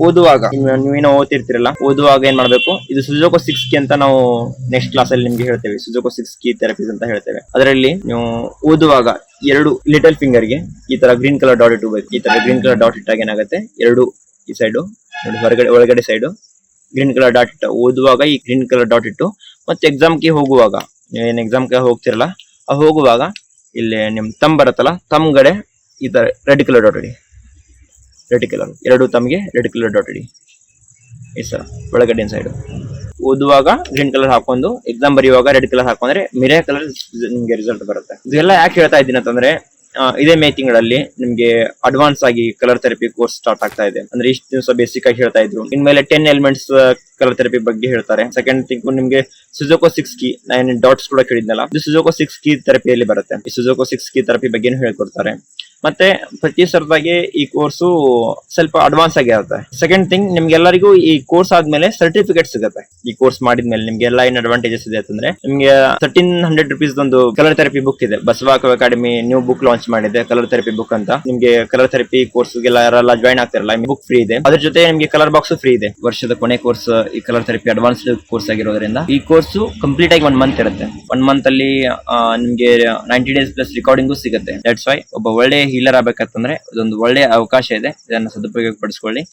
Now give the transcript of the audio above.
ಓದುವಾಗ, ನೀವು- ನೀವೇನೋ ಓದ್ತಿರ್ತೀರಲ್ಲ, ಓದುವಾಗ ಏನ್ ಮಾಡ್ಬೇಕು? ಇದು ಸುಜೋಕೋ ಸಿಕ್ಸ್ ಕಿ ಅಂತ ನಾವು ನೆಕ್ಸ್ಟ್ ಕ್ಲಾಸ್ ಅಲ್ಲಿ ನಿಮ್ಗೆ ಹೇಳ್ತೇವೆ. ಸುಜೋಕೋ ಸಿಕ್ಸ್ ಕಿ ಥೆರಪೀಸ್ ಅಂತ ಹೇಳ್ತೇವೆ. ಅದರಲ್ಲಿ ನೀವು ಓದುವಾಗ ಎರಡು ಲಿಟಲ್ ಫಿಂಗರ್ಗೆ ಈ ತರ ಗ್ರೀನ್ ಕಲರ್ ಡಾಟ್ ಇಟ್ಬೇಕು ಈ ತರ ಗ್ರೀನ್ ಕಲರ್ ಡಾಟ್ ಇಟ್ಟಾಗ ಏನಾಗುತ್ತೆ? ಎರಡು ಈ ಸೈಡು ಹೊರಗಡೆ, ಒಳಗಡೆ ಸೈಡು ಗ್ರೀನ್ ಕಲರ್ ಡಾಟ್ ಇಟ್ಟು ಓದುವಾಗ ಈ ಗ್ರೀನ್ ಕಲರ್ ಡಾಟ್ ಇಟ್ಟು ಮತ್ತೆ ಎಕ್ಸಾಮ್ಗೆ ಹೋಗುವಾಗ, ನೀವು ಏನ್ ಎಕ್ಸಾಮ್ಗೆ ಹೋಗ್ತಿರಲ್ಲ, ಆ ಹೋಗುವಾಗ ಇಲ್ಲಿ ನಿಮ್ ತಮ್ ಬರುತ್ತಲ್ಲ ತಮ್ಗಡೆ ಈ ತರ ರೆಡ್ ಕಲರ್ ಡಾಟ್ ಇಡಿ. ರೆಡ್ ಕಲರ್ ಎರಡು ತಮಗೆ ರೆಡ್ ಕಲರ್ ಡಾಟ್ ಇಡಿ. ಈ ಸರ್ ಒಳಗಡೆ ಸೈಡ್ ಓದುವಾಗ ಗ್ರೀನ್ ಕಲರ್ ಹಾಕೊಂಡು ಎಕ್ಸಾಮ್ ಬರೆಯುವಾಗ ರೆಡ್ ಕಲರ್ ಹಾಕೊಂಡ್ರೆ ಮಿರೇ ಕಲರ್ ನಿಮಗೆ ರಿಸಲ್ಟ್ ಬರುತ್ತೆ. ಇದೆಲ್ಲ ಯಾಕೆ ಹೇಳ್ತಾ ಇದ್ದೀನಿ ಅಂತಂದ್ರೆ ಇದೇ ಮೇ ತಿಂಗಳಲ್ಲಿ ನಿಮಗೆ ಅಡ್ವಾನ್ಸ್ ಆಗಿ ಕಲರ್ ಥೆರಪಿ ಕೋರ್ಸ್ ಸ್ಟಾರ್ಟ್ ಆಗ್ತಾ ಇದೆ. ಅಂದ್ರೆ ಇಷ್ಟು ದಿವಸ ಬೇಸಿಕ್ ಆಗಿ ಹೇಳ್ತಾ ಇದ್ರು. ಇನ್ಮೇಲೆ ಟೆನ್ ಎಲಿಮೆಂಟ್ಸ್ ಕಲರ್ ಥೆರಪಿ ಬಗ್ಗೆ ಹೇಳ್ತಾರೆ. ಸೆಕೆಂಡ್ ಥಿಂಗ್ ನಿಮಗೆ ಸುಜೋಕೋ ಸಿಕ್ಸ್ ಕಿ ನಾನು ಡಾಟ್ಸ್ ಕೂಡ ಕೇಳಿದ್ನಲ್ಲ. ಇದು ಸುಜೋಕೋ ಸಿಕ್ಸ್ ಕಿ ಥೆರಪಿಯಲ್ಲಿ ಬರುತ್ತೆ. ಈ ಸುಜೋಕೋ ಸಿಕ್ಸ್ ಕಿ ಥೆರಪಿ ಬಗ್ಗೆನೂ ಹೇಳ್ಕೊಡ್ತಾರೆ? ಮತ್ತೆ ಪ್ರತಿ ಸರ್ದಾಗೆ ಈ ಕೋರ್ಸು ಸ್ವಲ್ಪ ಅಡ್ವಾನ್ಸ್ ಆಗಿರುತ್ತೆ ಸೆಕೆಂಡ್ ಥಿಂಗ್ ನಿಮ್ಗೆಲ್ಲರಿಗೂ ಈ ಕೋರ್ಸ್ ಆದ್ಮೇಲೆ ಸರ್ಟಿಫಿಕೇಟ್ ಸಿಗುತ್ತೆ. ಈ ಕೋರ್ಸ್ ಮಾಡಿದ್ಮೇಲೆ ನಿಮ್ಗೆ ಎಲ್ಲ ಏನ್ ಅಡ್ವಾಂಟೇಜಸ್ ಇದೆ ಅಂತಂದ್ರೆ, ನಿಮ್ಗೆ ತರ್ಟೀನ್ ಹಂಡ್ರೆಡ್ ರುಪೀಸ್ ಒಂದು ಕಲರ್ ಥೆರಪಿ ಬುಕ್ ಇದೆ. ಬಸವಾಕ ಅಕಾಡೆಮಿ ನ್ಯೂ ಬುಕ್ ಲಾಂಚ್ ಮಾಡಿದೆ ಕಲರ್ ಥೆರಪಿ ಬುಕ್ ಅಂತ. ನಿಮ್ಗೆ ಕಲರ್ ಥೆರಪಿ ಕೋರ್ಸ್ ಯಾರೆಲ್ಲ ಜಾಯ್ನ್ ಆಗ್ತಾರಲ್ಲ ಬುಕ್ ಫ್ರೀ ಇದೆ. ಅದ್ರ ಜೊತೆ ನಿಮ್ಗೆ ಕಲರ್ ಬಾಕ್ಸ್ ಫ್ರೀ ಇದೆ. ವರ್ಷದ ಕೊನೆ ಕೋರ್ಸ್ ಈ ಕಲರ್ ಥೆರಪಿ ಅಡ್ವಾನ್ಸ್ಡ್ ಕೋರ್ಸ್ ಆಗಿರೋದ್ರಿಂದ. ಈ ಕೋರ್ಸ್ ಕಂಪ್ಲೀಟ್ ಆಗಿ ಒನ್ ಮಂತ್ ಇರುತ್ತೆ. ಒನ್ ಮಂತ್ ಅಲ್ಲಿ ನಿಮ್ಗೆ ನೈಂಟಿ ಡೇಸ್ ಪ್ಲಸ್ ರೆಕಾರ್ಡಿಂಗು ಸಿಗುತ್ತೆ. ದಟ್ಸ್ ವೈ ಒಬ್ಬ ಒಳ್ಳೆ ಹೀಲರ್ ಆಗ್ಬೇಕಂತಂದ್ರೆ ಇದೊಂದು ಒಳ್ಳೆಯ ಅವಕಾಶ ಇದೆ. ಇದನ್ನ ಸದುಪಯೋಗ ಪಡಿಸ್ಕೊಳ್ಳಿ